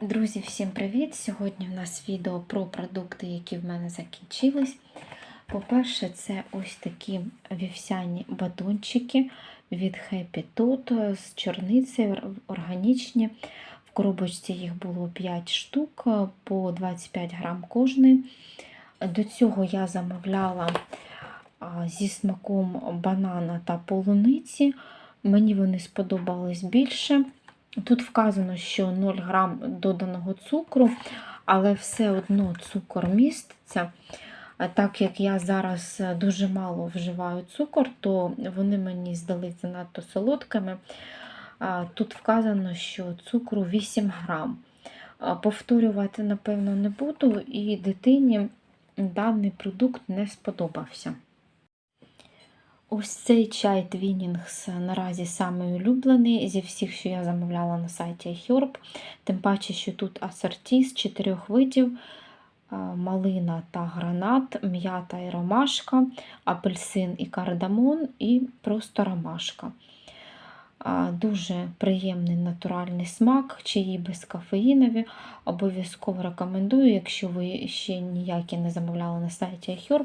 Друзі, всім привіт! Сьогодні в нас відео про продукти, які в мене закінчились. По-перше, це ось такі вівсяні батончики від Happy Tot з чорниці органічні. В коробочці їх було 5 штук по 25 грам кожний. До цього я замовляла зі смаком банана та полуниці. Мені вони сподобались більше. Тут вказано, що 0 грам доданого цукру, але все одно цукор міститься. Так як я зараз дуже мало вживаю цукор, то вони мені здались занадто солодкими. Тут вказано, що цукру 8 грам. Повторювати, напевно, не буду, і дитині даний продукт не сподобався. Ось цей чай Твінінгс наразі самий улюблений зі всіх, що я замовляла на сайті iHerb. Тим паче, що тут асорті з чотирьох видів: малина та гранат, м'ята і ромашка, апельсин і кардамон, і просто ромашка. Дуже приємний натуральний смак, чиї безкофеїнові. Обов'язково рекомендую, якщо ви ще ніякі не замовляли на сайті iHerb,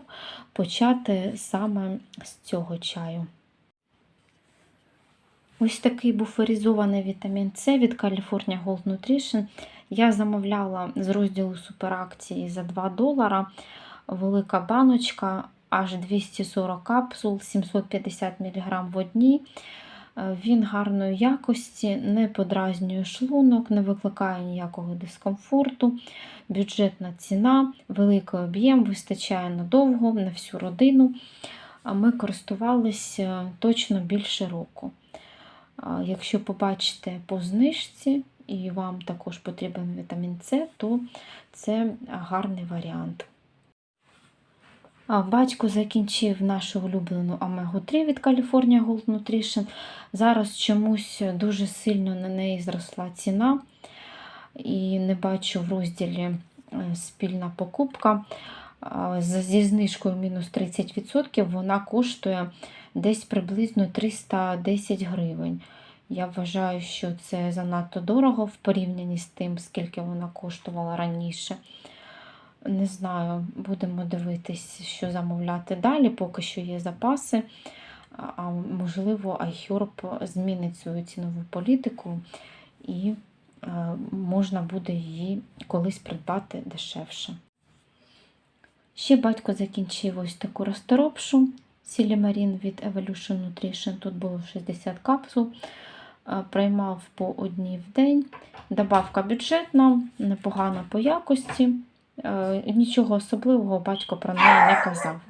почати саме з цього чаю. Ось такий буферизований вітамін С від California Gold Nutrition. Я замовляла з розділу суперакції за 2 долара. Велика баночка, аж 240 капсул, 750 мг в одній. Він гарної якості, не подразнює шлунок, не викликає ніякого дискомфорту, бюджетна ціна, великий об'єм, вистачає надовго, на всю родину. Ми користувалися точно більше року. Якщо побачите по знижці і вам також потрібен вітамін С, то це гарний варіант. Батько закінчив нашу улюблену омегу-3 від California Gold Nutrition. Зараз чомусь дуже сильно на неї зросла ціна. І не бачу в розділі е, спільна покупка. Зі знижкою мінус 30% вона коштує десь приблизно 310 гривень. Я вважаю, що це занадто дорого в порівнянні з тим, скільки вона коштувала раніше. Не знаю, будемо дивитись, що замовляти далі, поки що є запаси. А можливо, iHerb змінить свою цінову політику і е, можна буде її колись придбати дешевше. Ще батько закінчив ось таку розторопшу Сілімарін від Evolution Nutrition. Тут було 60 капсул, е, приймав по одній в день. Добавка бюджетна, непогана по якості. Е, нічого особливого батько про неї не казав.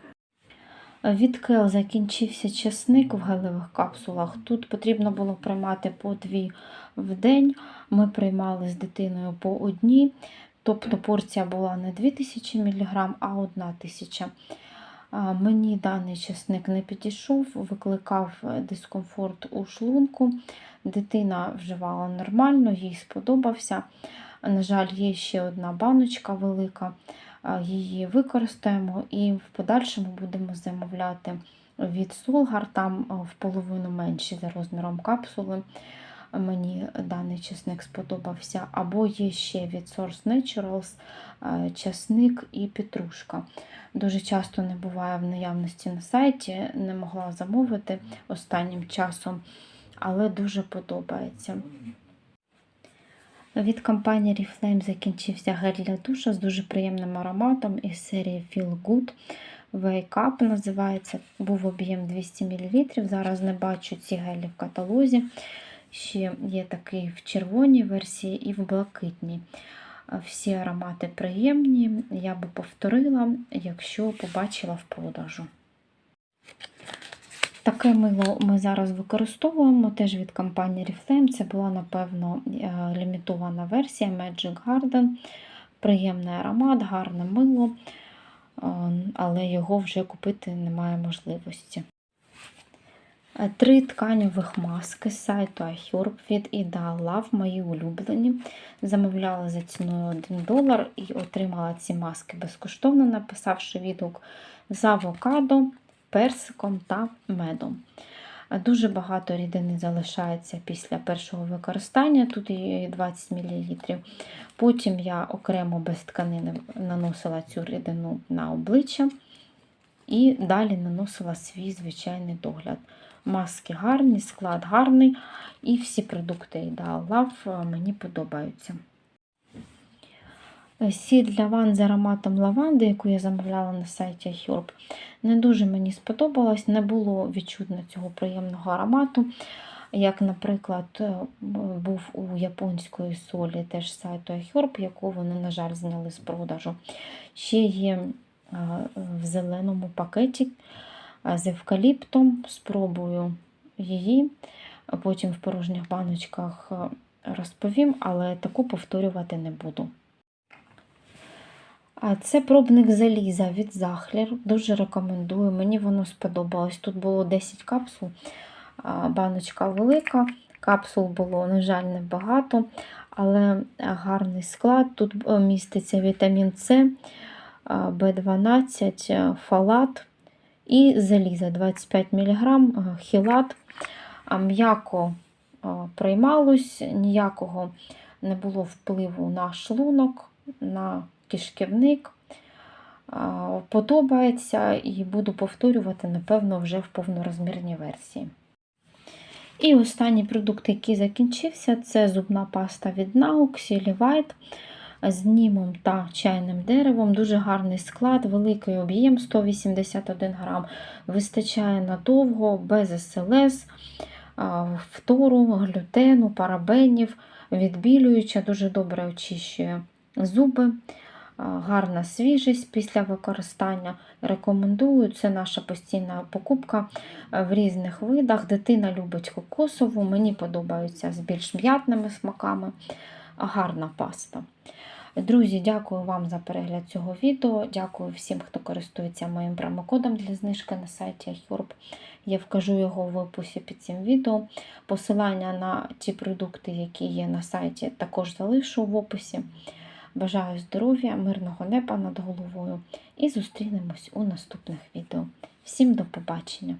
Від Кел закінчився часник в гелевих капсулах. Тут потрібно було приймати по дві в день. Ми приймали з дитиною по одній, тобто порція була не 2000 мг, а 1000 Мені даний часник не підійшов, викликав дискомфорт у шлунку. Дитина вживала нормально, їй сподобався. На жаль, є ще одна баночка велика, її використаємо і в подальшому будемо замовляти від Солгар, там в половину менші за розміром капсули. Мені даний часник сподобався. Або є ще від Source Naturals часник і петрушка. Дуже часто не буває в наявності на сайті, не могла замовити останнім часом, але дуже подобається. Від компанії Reflame закінчився гель для душа з дуже приємним ароматом із серії Feel Good. Wake Up називається. Був об'єм 200 мл. Зараз не бачу ці гелі в каталозі. Ще є такий в червоній версії і в блакитній. Всі аромати приємні, я би повторила, якщо побачила в продажу. Таке мило ми зараз використовуємо теж від компанії Reflame. Це була, напевно, е, лімітована версія Magic Garden. Приємний аромат, гарне мило, е, але його вже купити немає можливості. Е, три тканьових маски з сайту iHerb від Ideal Love, мої улюблені. Замовляла за ціною 1 долар і отримала ці маски безкоштовно, написавши відгук з авокадо персиком та медом. Дуже багато рідини залишається після першого використання, тут і 20 мл. Потім я окремо без тканини наносила цю рідину на обличчя і далі наносила свій звичайний догляд. Маски гарні, склад гарний, і всі продукти Ideal Love мені подобаються. Сіль для ван з ароматом лаванди, яку я замовляла на сайті Herb, не дуже мені сподобалась, не було відчутно цього приємного аромату. Як, наприклад, е, був у японської солі теж сайту iHerb, яку вони, на жаль, зняли з продажу. Ще є е, в зеленому пакеті е, з евкаліптом. Спробую її, потім в порожніх баночках е, розповім, але таку повторювати не буду. Це пробник заліза від Захлер. Дуже рекомендую. Мені воно сподобалось. Тут було 10 капсул, баночка велика. Капсул було, на жаль, небагато, але гарний склад. Тут е, міститься вітамін С, В12, фалат і заліза 25 мг, хілат. М'яко приймалось, ніякого не було впливу на шлунок, на кишківник. Подобається і буду повторювати, напевно, вже в повнорозмірній версії. І останній продукт, який закінчився, це зубна паста від Nauk Silly з німом та чайним деревом. Дуже гарний склад, великий об'єм 181 грам. Вистачає надовго, без СЛС, фтору, глютену, парабенів, відбілююча, дуже добре очищує зуби. Гарна свіжість після використання. Рекомендую, це наша постійна покупка е, в різних видах. Дитина любить кокосову, мені подобаються з більш м'ятними смаками. Гарна паста. Друзі, дякую вам за перегляд цього відео. Дякую всім, хто користується моїм промокодом для знижки на сайті iHerb. Я вкажу його в описі під цим відео. Посилання на ті продукти, які є на сайті, також залишу в описі. Бажаю здоров'я, мирного неба над головою і зустрінемось у наступних відео. Всім до побачення!